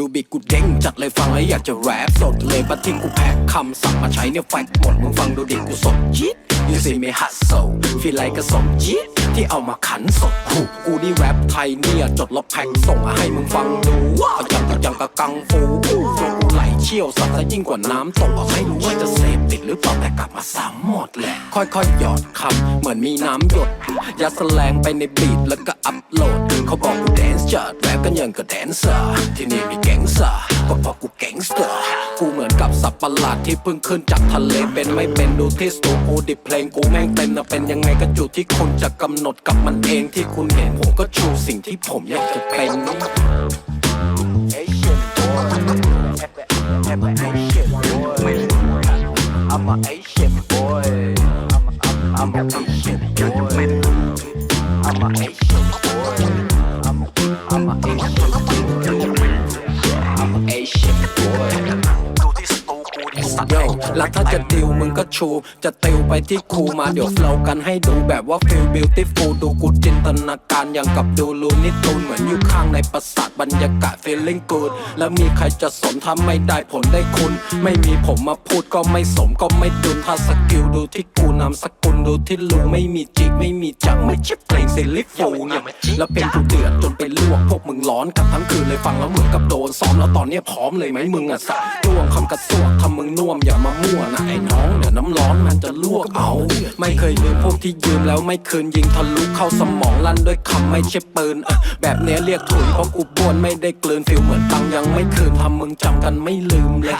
ดูบิดกูเด้งจัดเลยฟังแล้วอยากจะแรปสดเลยปะทิ้งกูแพ็คคำศัพท์มาใช้เนี่ยแฟกหมดมึงฟังดูดิกูสดยิด You see me hustle feel like a สมยิดที่เอามาขันสดหูกูนี่แรปไทยเนี่ยจดล้วแพ็คส่งมาให้มึงฟังดูว่าอย่างกับอย่างกับกังฟูกูกูไหลเชี่ยวสัตว์ยิ่งกว่าน้ำตกอะไม่รู้ว่าจะเสพติดหรือเปล่าแต่กลับมาซ้ำหมดแหละ ค่อยๆหยอดคำเหมือนมีน้ำหยดยัดแสลงไปในบีทแล้วก็อัพโหลด เขาบอกกูแดนซ์จัดแรปกันยังกับแดนเซอร์ที่นี่มีแก๊งซ่าก็เพราะกูแก๊งสเตอร์กูเหมือนกับสัตว์ประหลาดที่เพิ่งขึ้นจากทะเลเป็นไม่เป็นดูที่สตูกูดิเพลงกูแม่งเต็มนะเป็นยังไงก็อยู่ที่คุณจะกำหนดกับมันเองที่คุณเห็นผมก็ชูสิ่งที่ผมอยากจะเป็น Asian boy. I'm a Asian I'm a, boy. I'm a Asian boy. I'm a, Asian boy. I'm a Asian boy. ดูที่สตูกูดิสัตว์โยแล้วถ้าจะดิวมึงก็ชู จะติวไปที่ครูมาเดี๋ยวเฟลกันให้ดูแบบว่าฟิลบิวตี้ฟูดูกูจินตนาการอย่างกับดูลูนิตูนเหมือนอยู่ข้างในปราสาทบรรยากาศ feeling good แล้วมีใครจะสนถ้าไม่ได้ผลได้คุณ ไม่มีผมมาพูดก็ไม่สมก็ไม่ดุนถ้าสกิลดูที่กูนำสกุลดูที่ลูไม่มีจิกไม่มีจักไม่ใช่เพลงซิลิฟูเนี่ยแล้วเพลงกูเดือดจนไปลวกพวกมึงร้อนกันทั้งคืนเลยฟังแล้วเหมือนกับโดนซ้อมแล้วตอนเนี้ยพร้อมเลยไหมมึงอะสัตว์จ้วงคำกระซวกทำมึงน่วมอย่ามามั่วนะไอ้น้องเดี๋ยวน้ำร้อนมันจะลวกเอา ไม่เคยลืมพวกที่ยืมแล้วไม่คืนยิงทะลุเข้าสมองลั่นด้วยคำไม่ใช่ปืนออแบบเนี้ยเรียกถุยเพราะกูบ้วนไม่ได้กลืนฟิลเหมือนตังยังไม่คืนทำมึงจำกันไม่ลืมเลย